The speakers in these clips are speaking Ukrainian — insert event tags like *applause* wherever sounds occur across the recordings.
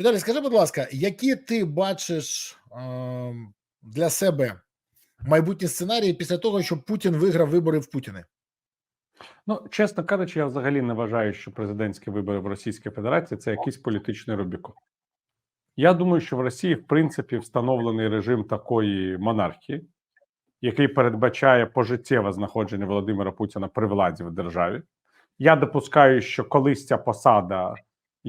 Віталій, скажи, будь ласка, які ти бачиш е, для себе майбутні сценарії після того, що Путін виграв вибори в Путіни? Ну, чесно кажучи, я взагалі не вважаю, що президентські вибори в Російській Федерації це якийсь політичний Рубікон. Я думаю, що в Росії, в принципі, встановлений режим такої монархії, який передбачає пожиттєве знаходження Володимира Путіна при владі в державі. Я допускаю, що колись ця посада,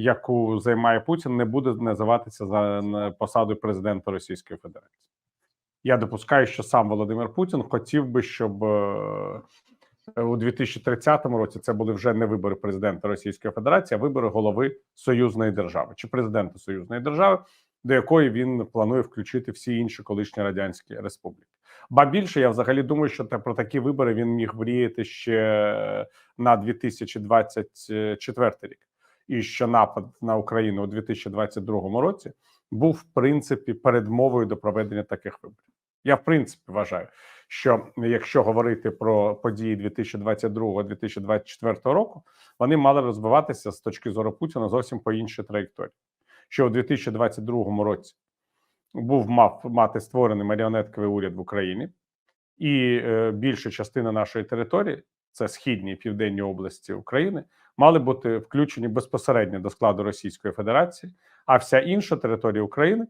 яку займає Путін, не буде називатися за посадою президента Російської Федерації. Я допускаю, що сам Володимир Путін хотів би, щоб е, у 2030 році це були вже не вибори президента Російської Федерації, а вибори голови союзної держави чи президента союзної держави, до якої він планує включити всі інші колишні радянські республіки. Ба більше я взагалі думаю, що про такі вибори він міг мріяти ще на 2024 рік, і що напад на Україну у 2022 році був в принципі передмовою до проведення таких виборів. Я в принципі вважаю, що якщо говорити про події 2022-2024 року, вони мали розвиватися з точки зору Путіна зовсім по іншій траєкторії. Що у 2022 році був мав мати створений маріонетковий уряд в Україні, і е, більша частина нашої території, це східні і південні області України, мали бути включені безпосередньо до складу Російської Федерації, а вся інша територія України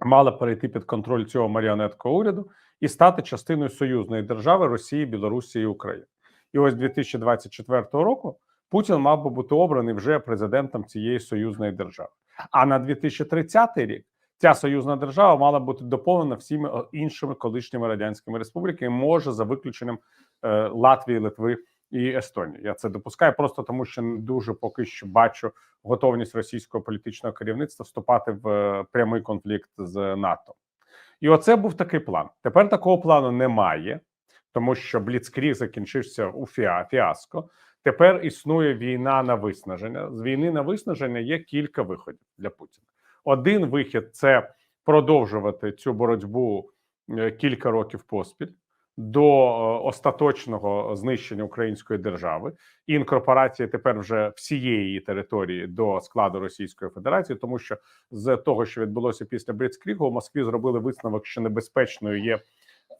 мала перейти під контроль цього маріонеткового уряду і стати частиною союзної держави Росії, Білорусі і України. І ось 2024 року Путін мав би бути обраний вже президентом цієї союзної держави. А на 2030 рік ця союзна держава мала бути доповнена всіми іншими колишніми радянськими республіками, може за виключенням Латвії, Литви і Естонії. Я це допускаю просто тому, що не дуже поки що бачу готовність російського політичного керівництва вступати в е, прямий конфлікт з НАТО. І оце був такий план. Тепер такого плану немає, тому що Бліцкріг закінчився у фіа, фіаско. Тепер існує війна на виснаження. З війни на виснаження є кілька виходів для Путіна. Один вихід це продовжувати цю боротьбу е, кілька років поспіль до е, остаточного знищення української держави. І інкорпорації тепер вже всієї території до складу Російської Федерації, тому що з того, що відбулося після Бліцкрігу, у Москві зробили висновок, що небезпечною є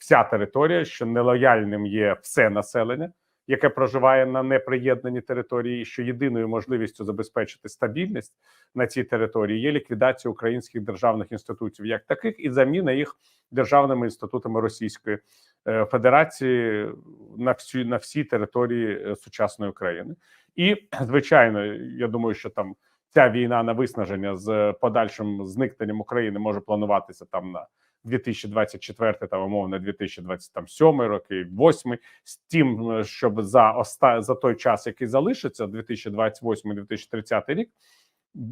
вся територія, що нелояльним є все населення, яке проживає на неприєднаній території, що єдиною можливістю забезпечити стабільність на цій території є ліквідація українських державних інститутів, як таких, і заміна їх державними інститутами Російської е, Федерації на всі на всій території е, сучасної України. І *clears throat* звичайно, я думаю, що там ця війна на виснаження з подальшим зникненням України може плануватися там на 2024, там умовно 2027 роки, 8, з тим, е, щоб за оста за той час, який залишиться, 2028-2030 рік,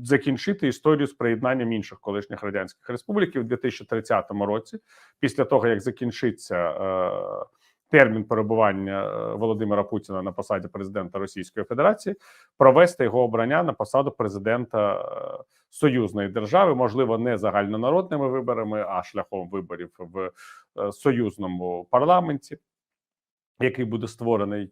закінчити історію з приєднанням інших колишніх радянських республік в 2030 році, після того як закінчиться е, термін перебування е, Володимира Путіна на посаді президента Російської Федерації, провести його обрання на посаду президента е, союзної держави, можливо, не загальнонародними виборами, а шляхом виборів в е, союзному парламенті, який буде створений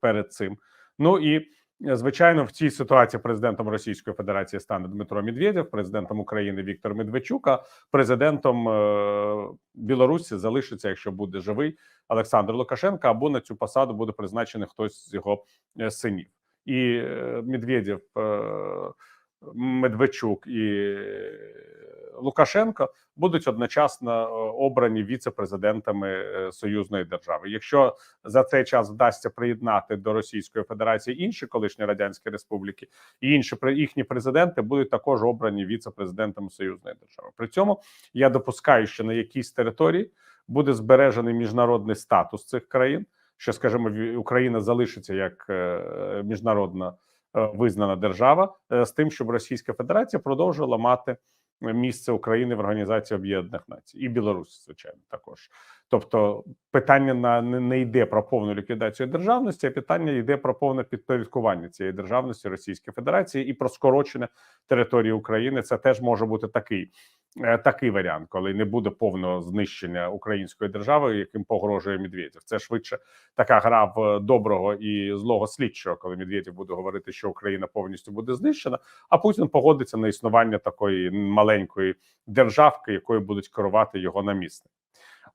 перед цим. Ну і звичайно, в цій ситуації президентом Російської Федерації стане Дмитро Медведєв, президентом України Віктор Медведчук, а президентом е, Білорусі залишиться, якщо буде живий, Олександр Лукашенко, або на цю посаду буде призначений хтось з його е, синів. І е, Медведєв, е, Медведчук і е, Лукашенко будуть одночасно е, обрані віце-президентами е, союзної держави. Якщо за цей час вдасться приєднати до Російської Федерації інші колишні радянські республіки, і інші їхні президенти будуть також обрані віце-президентами союзної держави. При цьому я допускаю, що на якійсь території буде збережений міжнародний статус цих країн. Що скажімо, Україна залишиться як міжнародна визнана держава е, з тим, щоб Російська Федерація продовжувала мати місце України в Організації Об'єднаних Націй і Білорусь, звичайно, також. Тобто, питання на не, не йде про повну ліквідацію державності, а питання йде про повне підпорядкування цієї державності Російської Федерації і про скорочення території України. Це теж може бути такий е, такий варіант, коли не буде повного знищення української держави, яким погрожує Медведєв. Це швидше така гра в доброго і злого слідчого, коли Медведєв буде говорити, що Україна повністю буде знищена, а Путін погодиться на існування такої маленької державки, якою будуть керувати його намісники.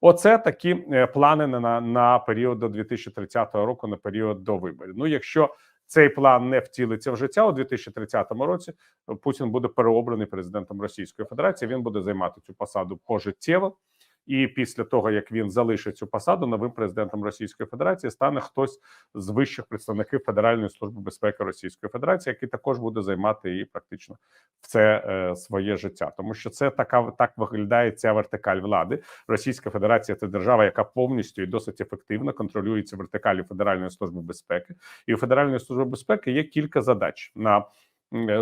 Оце такі е, плани на, на, період до 2030 року, на період до виборів. Ну, якщо цей план не втілиться в життя у 2030 році, Путін буде переобраний президентом Російської Федерації. Він буде займати цю посаду пожиттєво. І після того як він залишить цю посаду, новим президентом Російської Федерації стане хтось з вищих представників Федеральної служби безпеки Російської Федерації, який також буде займати її практично все е, своє життя, тому що це така так виглядає ця вертикаль влади. Російська Федерація це держава, яка повністю і досить ефективно контролюється вертикалі Федеральної служби безпеки. І у Федеральної служби безпеки є кілька задач на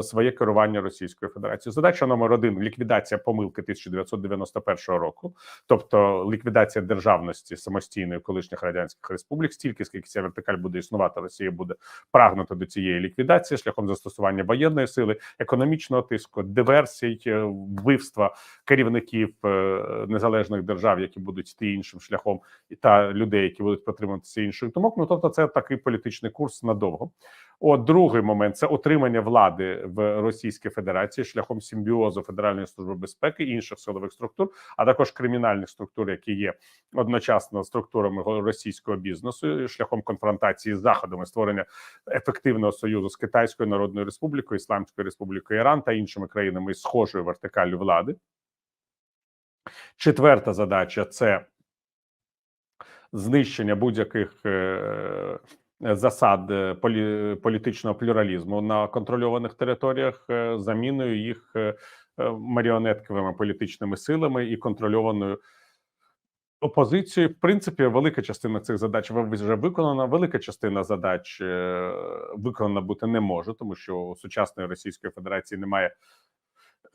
своє керування Російською Федерацією. Задача номер один ліквідація помилки 1991 року, тобто ліквідація державності самостійної колишніх радянських республік. Стільки скільки ця вертикаль буде існувати, Росія буде прагнути до цієї ліквідації шляхом застосування воєнної сили, економічного тиску, диверсій, е, вбивства керівників е, незалежних держав, які будуть йти іншим шляхом, і та людей, які будуть підтримуватися інших думок. Ну тобто, це такий політичний курс надовго. От другий момент це отримання влади в Російській Федерації шляхом симбіозу Федеральної служби безпеки і інших силових структур, а також кримінальних структур, які є одночасно структурами російського бізнесу, шляхом конфронтації з заходами створення ефективного союзу з Китайською Народною Республікою, Ісламською Республікою Іран та іншими країнами із схожою вертикаллю влади. Четверта задача це знищення будь-яких е, засад е, полі, політичного плюралізму на контрольованих територіях, е, заміною їх е, е, маріонетковими політичними силами і контрольованою опозицією. В принципі, велика частина цих задач вже виконана. Велика частина задач е, виконана бути не може, тому що у сучасної Російської Федерації немає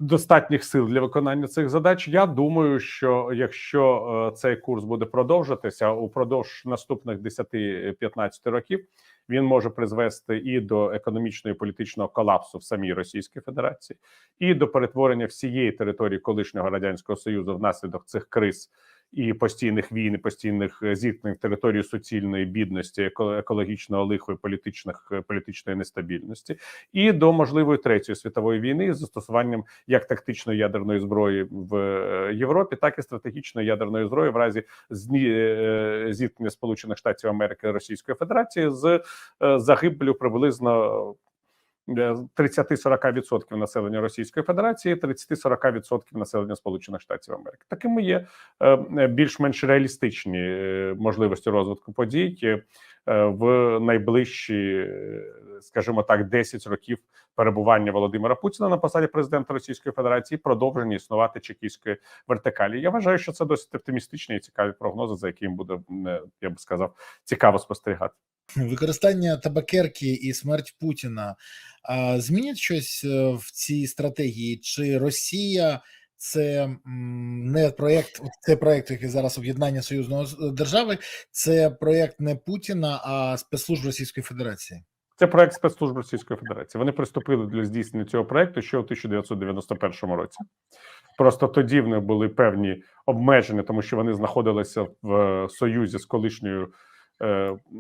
достатніх сил для виконання цих задач. Я думаю, що якщо е, цей курс буде продовжитися упродовж наступних 10-15 років, він може призвести і до економічного і політичного колапсу в самій Російській Федерації, і до перетворення всієї території колишнього радянського союзу внаслідок цих криз. І постійних війн, і постійних е, зіткнень території суцільної бідності, еко- екологічного лиху політичних е, політичної нестабільності, і до можливої третьої світової війни з застосуванням як тактичної ядерної зброї в е, Європі, так і стратегічної ядерної зброї в разі зні- зіткнення Сполучених Штатів Америки і Російської Федерації з загибелю приблизно. Е, 30-40% населення Російської Федерації, 30-40% населення Сполучених Штатів Америки. Такими є е, е, більш-менш реалістичні е, можливості розвитку подій е, в найближчі, е, скажімо так, 10 років перебування Володимира Путіна на посаді президента Російської Федерації, продовження існувати чекійської вертикалі. Я вважаю, що це досить оптимістичні і цікаві прогнози, за яким буде е, я би сказав цікаво спостерігати. Використання табакерки і смерть Путіна змінять щось е, в цій стратегії? Чи Росія це не проєкт, це проєкт, який зараз об'єднання союзного держави, це проєкт не Путіна, а спецслужб Російської Федерації? Це проект спецслужб Російської Федерації. Вони приступили для здійснення цього проекту ще у 1991 році. Просто тоді в них були певні обмеження, тому що вони знаходилися в е, союзі з колишньою е,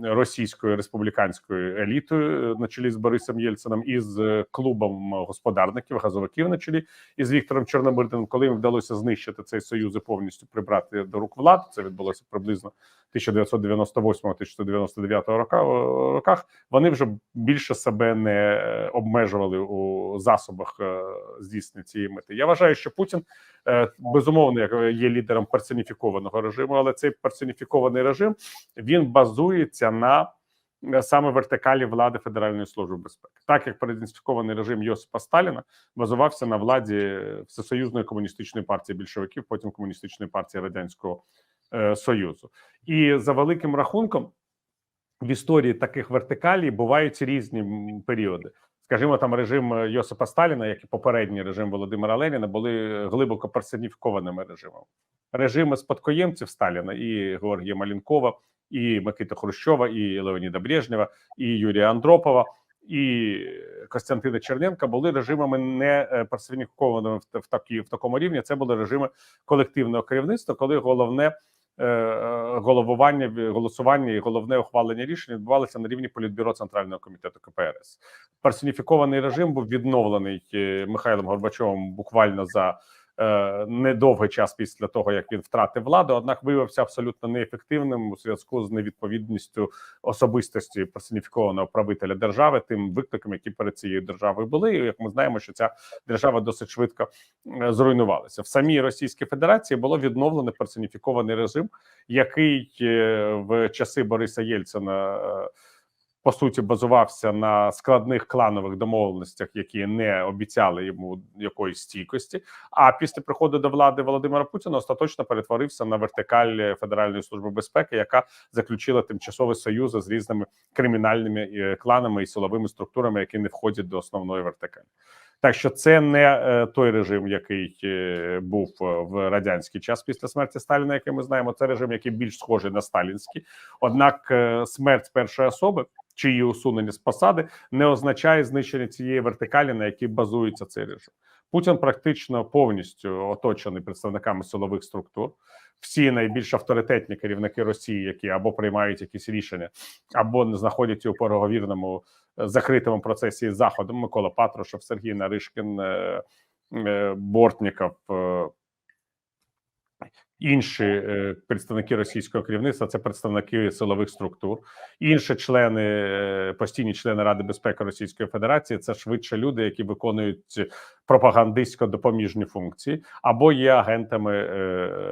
російською республіканською елітою е, на чолі з Борисом Єльцином і з е, клубом господарників, газовиків на чолі із Віктором Чорномирдиним. Коли їм вдалося знищити цей союз і повністю прибрати до рук владу, це відбулося приблизно 1998-1999 рока- роках. Вони вже більше себе не е, обмежували у засобах е, здійснення цієї мети. Я вважаю, що Путін е, безумовно як є лідером персоніфікованого режиму, але цей персоніфікований режим він базується на е, саме вертикалі влади Федеральної служби безпеки, так як персоніфікований режим Йосипа Сталіна базувався на владі Всесоюзної комуністичної партії більшовиків, потім комуністичної партії радянського е, союзу, і за великим рахунком в історії таких вертикалей бувають різні періоди. Скажімо, там режим е, Йосипа Сталіна, як і попередній режим Володимира Леніна, були глибоко персоніфікованими режимами. Режими спадкоємців Сталіна і Георгія Малінкова, і Микита Хрущова, і Леоніда Брежнєва, і Юрія Андропова, і Костянтина Черненка були режимами не е, персоніфікованими в, такі, в такому рівні. Це були режими колективного керівництва, коли головне е, е, головування, голосування і головне ухвалення рішень відбувалося на рівні політбюро Центрального комітету КПРС. Персоніфікований режим був відновлений е, Михайлом Горбачовим буквально за е, недовгий час після того, як він втратив владу, однак виявився абсолютно неефективним у зв'язку з невідповідністю особистості персоніфікованого правителя держави тим викликам, які перед цією державою були. І як ми знаємо, що ця держава досить швидко е, зруйнувалася в самій Російській Федерації. Було відновлено персоніфікований режим, який е, в часи Бориса Єльцина. По суті, базувався на складних кланових домовленостях, які не обіцяли йому якоїсь стійкості. А після приходу до влади Володимира Путіна остаточно перетворився на вертикаль Федеральної служби безпеки, яка заключила тимчасові союзи з різними кримінальними е, кланами і силовими структурами, які не входять до основної вертикалі. Так що це не е, той режим, який е, був е, в радянський час після смерті Сталіна, який ми знаємо. Це режим, який більш схожий на сталінський. Однак смерть першої особи чи її усунення з посади не означає знищення цієї вертикалі, на якій базується цей режим. Путін практично повністю оточений представниками силових структур. Всі найбільш авторитетні керівники Росії, які або приймають якісь рішення, або не знаходяться у переговірному закритому процесі заходом. Микола Патрушев, Сергій Наришкін, е, е, Бортніков, е, інші представники російського керівництва це представники силових структур, інші члени постійні члени Ради безпеки Російської Федерації. Це швидше люди, які виконують пропагандистсько допоміжні функції, або є агентами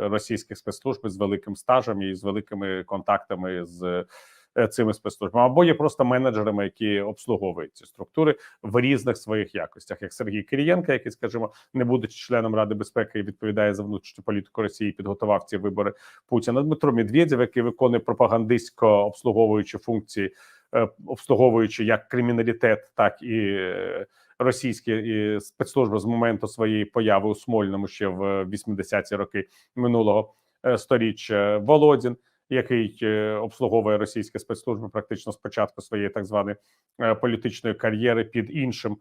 російських спецслужб з великим стажем і з великими контактами з. Е, Цими спецслужбами або є просто менеджерами, які обслуговують ці структури в різних своїх якостях, як Сергій Кирієнко, який, скажімо, не будучи членом Ради безпеки відповідає за внутрішню політику Росії, підготував ці вибори Путіна. Дмитро Медведєв, який виконує пропагандистсько обслуговуючі функції, е, обслуговуючи як криміналітет, так і е, російські спецслужби з моменту своєї появи у Смольному ще в 80-ті роки минулого сторіччя. Володін, який е, обслуговує російські спецслужби практично з початку своєї так званої е, політичної кар'єри під іншим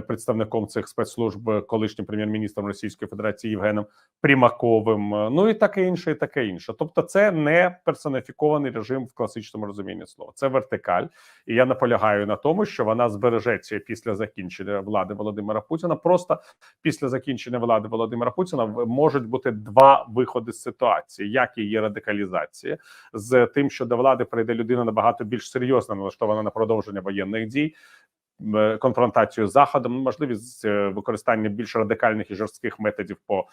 представником цих спецслужб, е, колишнім прем'єр-міністром Російської Федерації Євгеном Примаковим. е, Ну і таке інше, і таке інше. Тобто, це не персоніфікований режим в класичному розумінні слова. Це вертикаль, і я наполягаю на тому, що вона збережеться після закінчення влади Володимира Путіна. Просто після закінчення влади Володимира Путіна можуть бути два виходи з ситуації: як її радикалізація з тим, що до влади прийде людина набагато більш серйозно налаштована на продовження воєнних дій. Е, Конфронтацію з заходом, ну, можливість е, використання більш радикальних і жорстких методів по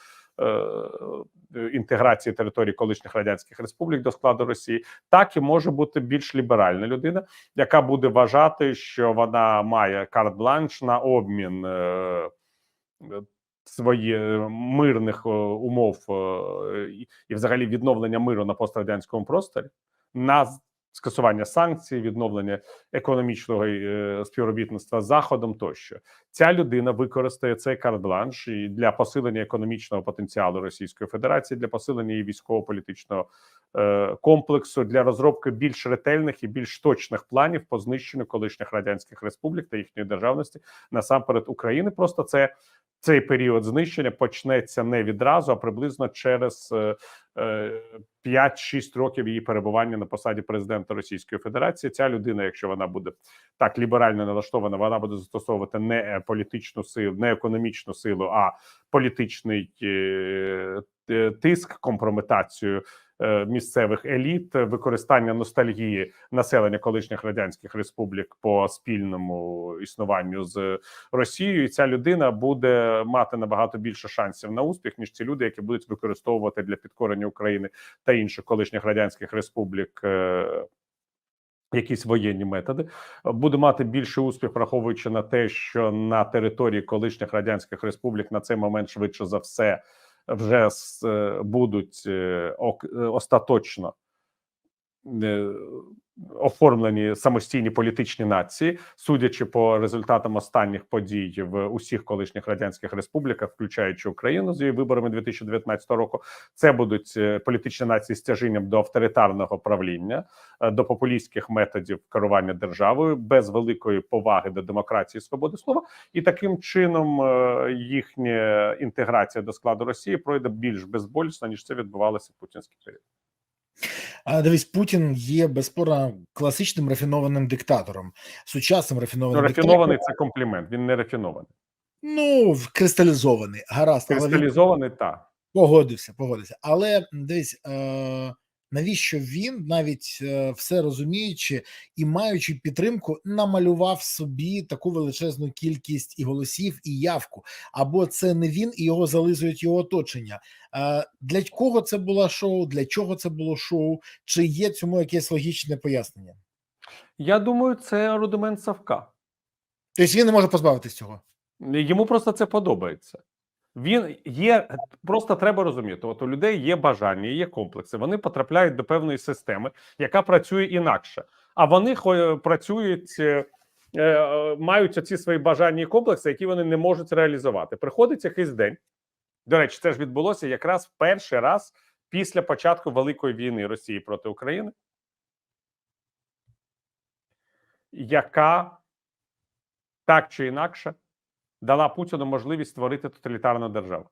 е, інтеграції території колишніх радянських республік до складу Росії, так і може бути більш ліберальна людина, яка буде вважати, що вона має карт-бланш на обмін свої мирних умов і, взагалі відновлення миру на пострадянському просторі на скасування санкцій, відновлення економічного е, співробітництва з заходом тощо. Ця людина використає цей карт-бланш для посилення економічного потенціалу Російської Федерації, для посилення її військово-політичного комплексу, для розробки більш ретельних і більш точних планів по знищенню колишніх радянських республік та їхньої державності насамперед України. Просто це цей період знищення почнеться не відразу, а приблизно через е, е, 5-6 років її перебування на посаді президента Російської Федерації. Ця людина, якщо вона буде так ліберально налаштована, вона буде застосовувати не е, політичну силу, не економічну силу, а політичний е, е, тиск, компрометацію е, місцевих еліт, е, використання ностальгії населення колишніх радянських республік по спільному існуванню з Росією. І ця людина буде мати набагато більше шансів на успіх, ніж ці люди, які будуть використовувати для підкорення України та інших колишніх радянських республік. е, Якісь воєнні методи буде мати більший успіх, враховуючи на те, що на території колишніх радянських республік на цей момент швидше за все вже е, будуть е, е, остаточно оформлені самостійні політичні нації, судячи по результатам останніх подій в усіх колишніх радянських республіках, включаючи Україну з її виборами 2019 року, це будуть е, політичні нації з тяжінням до авторитарного правління, е, до популістських методів керування державою без великої поваги до демократії і свободи слова, і таким чином е, їхня інтеграція до складу Росії пройде більш безболісно ніж це відбувалося в путінський період. А дивись, Путін є безспорно класичним рафінованим диктатором, сучасним Ну, рафінованим рафінований диктатором. це комплімент. Він не рафінований. Ну, кристалізований, гаразд, але він Кристалізований та погодився, погодився. Але дивись, е, навіщо він, навіть е, все розуміючи і маючи підтримку, намалював собі таку величезну кількість і голосів, і явку. Або це не він, і його зализують його оточення. Е, для кого це було шоу? Для чого це було шоу? Чи є цьому якесь логічне пояснення? я думаю, це рудимент Савка. Тобто він не може позбавитись цього. Йому просто це подобається. Він є просто треба розуміти. От у людей є бажання, є комплекси. Вони потрапляють до певної системи, яка працює інакше. А вони працюють, е, е, мають оці свої бажання і комплекси, які вони не можуть реалізувати. Приходить якийсь день. До речі, це ж відбулося якраз перший раз після початку Великої війни Росії проти України, яка так чи інакше дала Путіну можливість створити тоталітарну державу.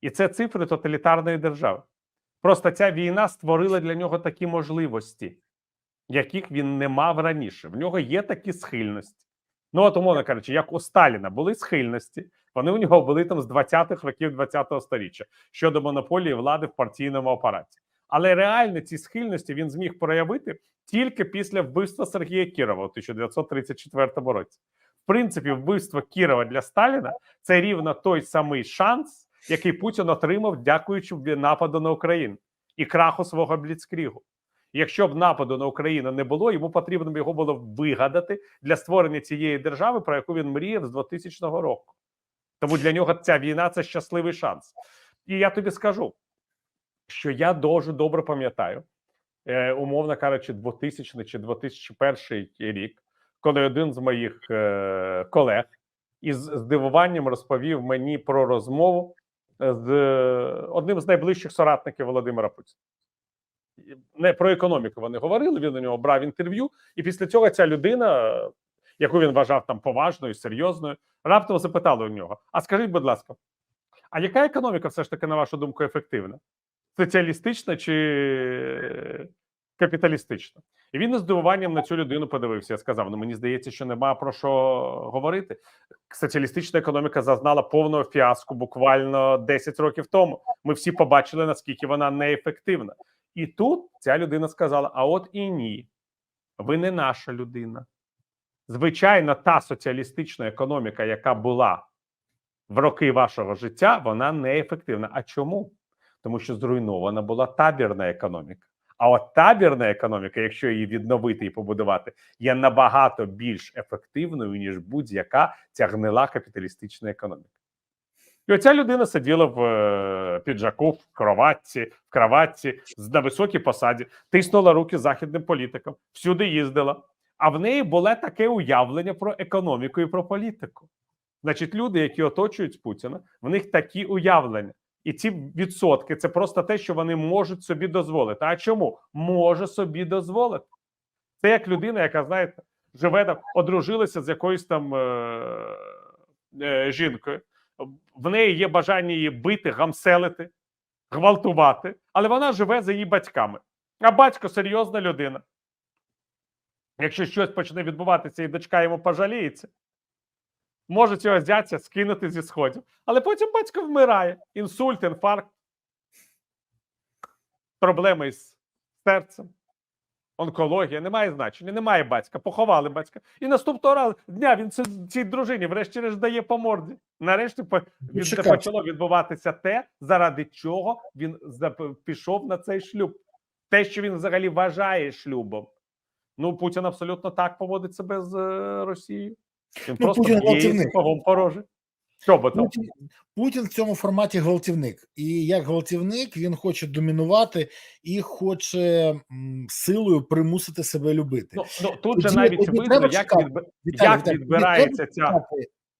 І це цифри тоталітарної держави. Просто ця війна створила для нього такі можливості, яких він не мав раніше. В нього є такі схильності. Ну, от, умовно кажучи, як у Сталіна були схильності, вони у нього були там з 20-х років 20-го сторіччя щодо монополії влади в партійному апараті. Але реально ці схильності він зміг проявити тільки після вбивства Сергія Кірова у 1934 році. В принципі, вбивство Кірова для Сталіна це рівно той самий шанс, який Путін отримав, дякуючи нападу на Україну і краху свого бліцкрігу. Якщо б нападу на Україну не було, йому потрібно б його було вигадати для створення цієї держави, про яку він мріяв з 2000 року. Тому для нього ця війна це щасливий шанс. І я тобі скажу, що я дуже добре пам'ятаю, е, умовно кажучи, 2000 чи 2001 рік, коли один з моїх е, колег із здивуванням розповів мені про розмову з е, одним з найближчих соратників Володимира Путіна. Не про економіку вони говорили. Він у нього брав інтерв'ю, і після цього ця людина, яку він вважав там поважною, серйозною, раптом запитала у нього: А скажіть, будь ласка, а яка економіка все ж таки, на вашу думку, ефективна? Соціалістична чи капіталістична? І він із здивуванням на цю людину подивився. Я сказав: ну мені здається, що нема про що говорити. Соціалістична економіка зазнала повного фіаско буквально 10 років тому. Ми всі побачили, наскільки вона неефективна. І тут ця людина сказала: А от і ні, ви не наша людина. Звичайно, та соціалістична економіка, яка була в роки вашого життя, вона неефективна. А чому? Тому що зруйнована була табірна економіка. А от табірна економіка, якщо її відновити і побудувати, є набагато більш ефективною, ніж будь-яка ця гнила капіталістична економіка. І оця людина сиділа в е, піджаку, в кроватці, в кроватці, на високій посаді, тиснула руки західним політикам, всюди їздила. А в неї було таке уявлення про економіку і про політику. Значить, люди, які оточують Путіна, в них такі уявлення. І ці відсотки це просто те, що вони можуть собі дозволити. А чому може собі дозволити? Це як людина, яка, знаєте, живе там, одружилася з якоюсь там е- е- жінкою. В неї є бажання її бити, гамселити, гвалтувати, але вона живе за її батьками. А батько серйозна людина. Якщо щось почне відбуватися, і дочка йому пожаліється, може цього зятя скинути зі сходів. Але потім батько вмирає. Інсульт, інфаркт, проблеми з серцем, онкологія, немає значення, немає батька, поховали батька. І наступного разу дня він цій дружині, врешті-решт, дає по морді. Нарешті чекай. почало відбуватися те, заради чого він пішов на цей шлюб. Те, що він взагалі вважає шлюбом. Ну, Путін абсолютно так поводить себе з е, Росією. Він Ну, просто Путін гвалтівник. сапогом. Що бо то? Путін, Путін в цьому форматі гвалтівник, і як гвалтівник він хоче домінувати і хоче м, силою примусити себе любити. Ну, ну тут же навіть видно, як, відб... Як відбирається ця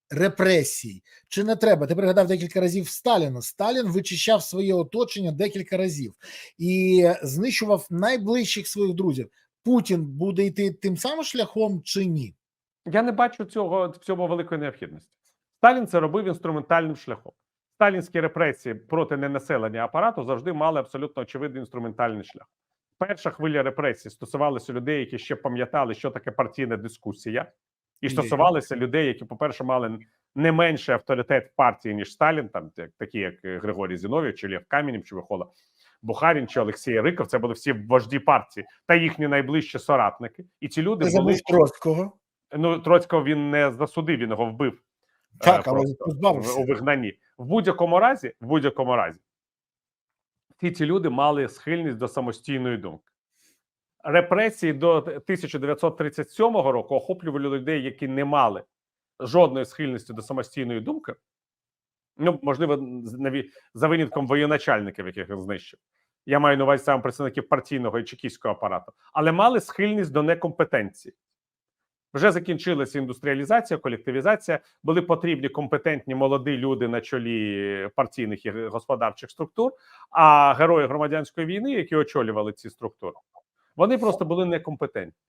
репресій. Чи не треба? Ти пригадав декілька разів Сталіна. Сталін вичищав своє оточення декілька разів і знищував найближчих своїх друзів. Путін буде йти тим самим шляхом чи ні? Я не бачу цього в цьому великої необхідності. Сталін це робив інструментальним шляхом. Сталінські репресії проти ненаселення апарату завжди мали абсолютно очевидний інструментальний шлях. Перша хвиля репресій стосувалася людей, які ще пам'ятали, що таке партійна дискусія, і стосувалися людей, які, по-перше, мали не менший авторитет в партії, ніж Сталін, там такі як е, Григорій Зіновів, чи Лев Камінів, чи Микола Бухарін, чи Олексій Риков. Це були всі вожді партії та їхні найближчі соратники. І ці люди були Троцького. Ну, Троцького він не засудив, він його вбив. Так, е, але в- у вигнанні. В будь-якому разі, в будь-якому разі, всі ці люди мали схильність до самостійної думки. Репресії до 1937 року охоплювали людей, які не мали жодної схильності до самостійної думки. Ну, можливо, за винятком воєначальників, яких він знищив. Я маю на увазі саме представників партійного і чекістського апарату, але мали схильність до некомпетенції. Вже закінчилася індустріалізація, колективізація. Були потрібні компетентні молоді люди на чолі партійних і господарчих структур. А герої громадянської війни, які очолювали ці структури, вони просто були некомпетентні.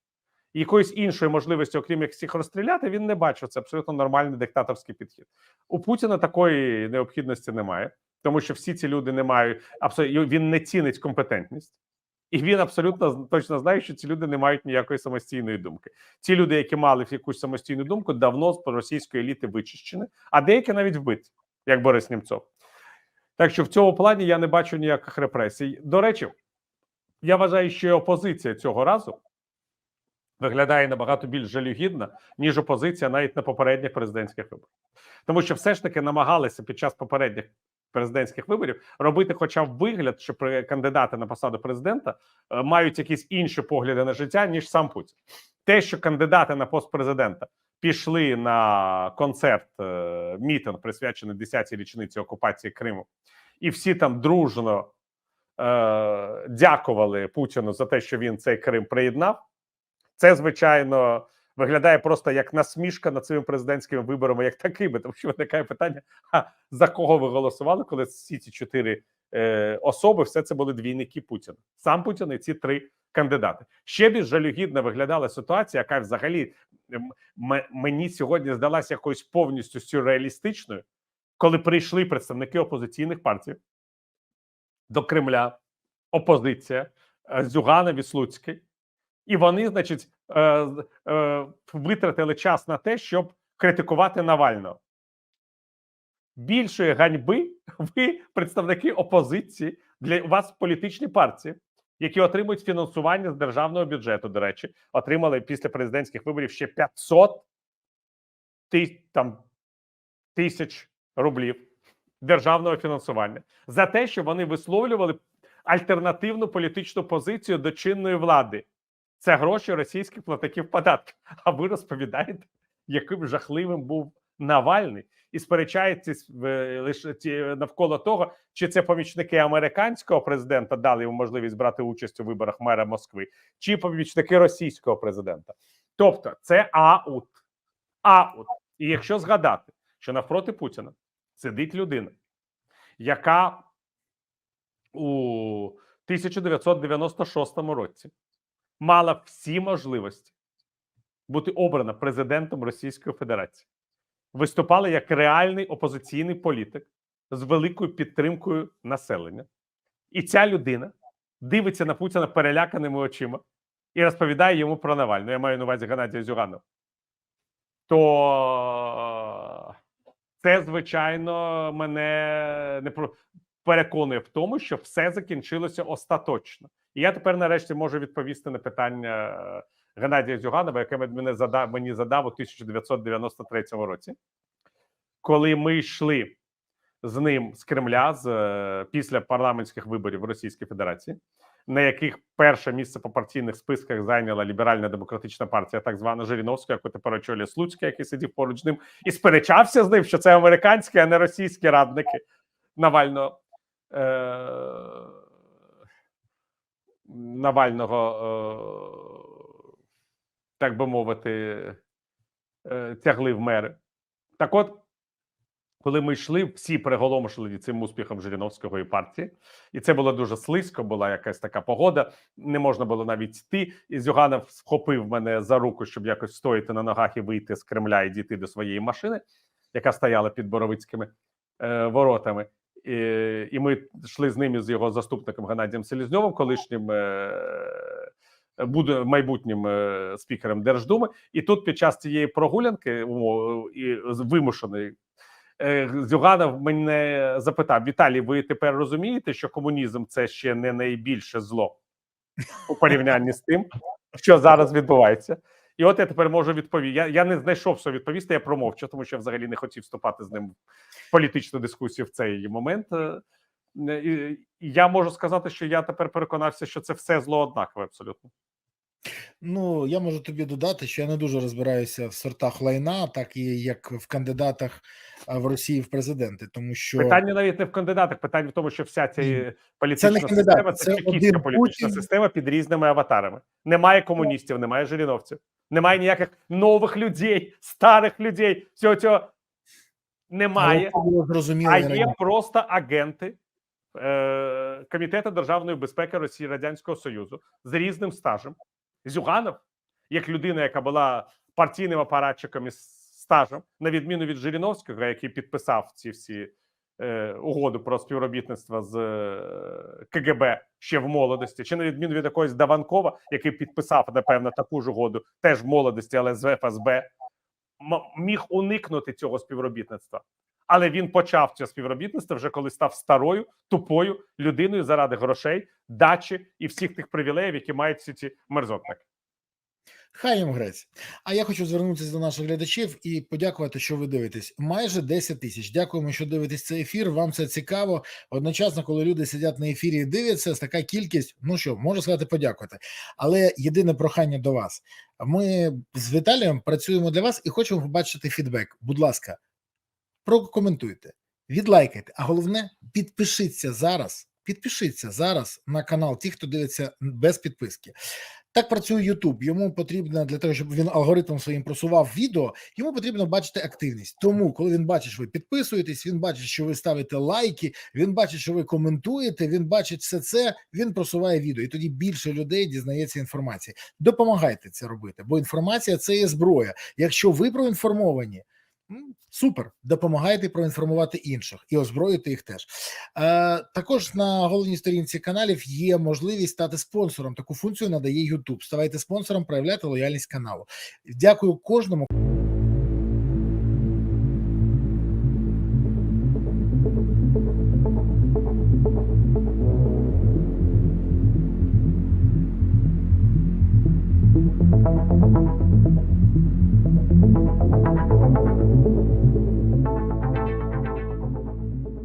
І Якоїсь іншої можливості, окрім як всіх розстріляти, він не бачив. Це абсолютно нормальний диктаторський підхід. У Путіна такої необхідності немає, тому що всі ці люди не мають абсолютно він не цінить компетентність. І він абсолютно точно знає, що ці люди не мають ніякої самостійної думки. Ці люди, які мали якусь самостійну думку, давно з російської еліти вичищені, а деякі навіть вбиті, як Борис Німцов. Так що в цьому плані я не бачу ніяких репресій. До речі, я вважаю, що і опозиція цього разу виглядає набагато більш жалюгідна, ніж опозиція навіть на попередніх президентських виборах. Тому що все ж таки намагалися під час попередніх президентських виборів робити, хоча б вигляд, що кандидати на посаду президента е, мають якісь інші погляди на життя, ніж сам Путін. Те, що кандидати на пост президента пішли на концерт, е, мітинг, присвячений 10-й річниці окупації Криму, і всі там дружно е, дякували Путіну за те, що він цей Крим приєднав. Це, звичайно, виглядає просто як насмішка над цими президентськими виборами, як такими, тому що виникає питання: а за кого ви голосували, коли всі ці чотири е, особи, все це були двійники Путіна. Сам Путін і ці три кандидати. Ще більш жалюгідно виглядала ситуація, яка взагалі мені сьогодні здалася якоюсь повністю сюрреалістичною, коли прийшли представники опозиційних партій до Кремля, опозиція е, Зюганов і Слуцький, і вони, значить, е, е, витратили час на те, щоб критикувати Навального. Більшої ганьби *laughs* ви, представники опозиції, для вас політичні партії, які отримують фінансування з державного бюджету. До речі, отримали після президентських виборів ще 500 ти, там, тисяч рублів державного фінансування за те, що вони висловлювали альтернативну політичну позицію до чинної влади. Це гроші російських платників податків. А ви розповідаєте, яким жахливим був Навальний, і сперечаєтесь е, лише навколо того, чи це помічники американського президента дали йому можливість брати участь у виборах мера Москви, чи помічники російського президента. Тобто, це аут. Аут. І якщо згадати, що навпроти Путіна сидить людина, яка у 1996 році мала всі можливості бути обрана президентом Російської Федерації, виступала як реальний опозиційний політик з великою підтримкою населення. І ця людина дивиться на Путіна переляканими очима і розповідає йому про Навального. Я маю на увазі Геннадія Зюганова. То це, звичайно, мене не про переконує в тому, що все закінчилося остаточно. І я тепер нарешті можу відповісти на питання е, Геннадія Зюганова, яке мене задав, мені задав у 1993 році, коли ми йшли з ним з Кремля з е, після парламентських виборів в Російській Федерації. на яких перше місце по партійних списках зайняла ліберальна демократична партія, так звана Жириновська, яку тепер очолює Слуцька, який сидів поруч з ним, і сперечався з ним, що це американські, а не російські радники Навального. Е- Навального, е- так би мовити, е- тягли в мери. Так от, коли ми йшли, всі приголомшили цим успіхом Жириновського і партії, і це було дуже слизько. Була якась така погода. Не можна було навіть йти. І Зюганов схопив мене за руку, щоб якось стояти на ногах і вийти з Кремля і дійти до своєї машини, яка стояла під Боровицькими е, воротами. І, і ми йшли з ним і з його заступником Геннадієм Селізньовим, колишнім е, буде майбутнім е, спікером Держдуми. І тут під час цієї прогулянки і е, Зюганов мене запитав: Віталій, ви тепер розумієте, що комунізм це ще не найбільше зло у порівнянні з тим, що зараз відбувається? І от я тепер можу відповісти. Я, я не знайшов що відповісти, я промовчу, тому що я взагалі не хотів вступати з ним в політичну дискусію в цей момент. Е, І, і я можу сказати, що я тепер переконався, що це все зло однакове абсолютно. Ну, я можу тобі додати, що я не дуже розбираюся в сортах лайна, так і як в кандидатах в Росії в президенти, тому що Питання навіть не в кандидатах, питання в тому, що вся ця політична Це не система це, це чекістська політична Путін. система під різними аватарами. Немає комуністів, немає жириновців, немає ніяких нових людей, старих людей. Всього цього немає. Зрозуміло А є просто агенти е, Комітету державної безпеки Росії Радянського Союзу з різним стажем. Зюганов, як людина, яка була партійним апаратчиком із стажем, на відміну від Жириновського, який підписав ці всі е, угоду про співробітництво з е, КГБ ще в молодості, чи на відміну від якогось Даванкова, який підписав, напевно, таку ж угоду теж в молодості, але з ФСБ, міг уникнути цього співробітництва. Але він почав це співробітництво вже коли став старою, тупою людиною заради грошей, дачі і всіх тих привілеїв, які мають всі ці мерзотники. Хай їм грець. А я хочу звернутися до наших глядачів і подякувати, що ви дивитесь. Майже 10 тисяч. Дякуємо, що дивитесь цей ефір. Вам це цікаво. Одночасно, коли люди сидять на ефірі і дивляться, така кількість. Ну що, можу сказати, подякувати. Але єдине прохання до вас: ми з Віталієм працюємо для вас і хочемо побачити фідбек. Будь ласка, прокоментуйте, відлайкайте, а головне, підпишіться зараз. Підпишіться зараз на канал, ті, хто дивиться без підписки. Так працює YouTube. Йому потрібно для того, щоб він алгоритм своїм просував відео. Йому потрібно бачити активність. Тому, коли він бачить, що ви підписуєтесь, він бачить, що ви ставите лайки, він бачить, що ви коментуєте. Він бачить все це. Він просуває відео, і тоді більше людей дізнається інформації. Допомагайте це робити, бо інформація це є зброя. Якщо ви проінформовані. Супер, допомагайте проінформувати інших і озброїти їх теж. Е, також на головній сторінці каналів є можливість стати спонсором. Таку функцію надає YouTube. Ставайте спонсором, проявляйте лояльність каналу. Дякую кожному.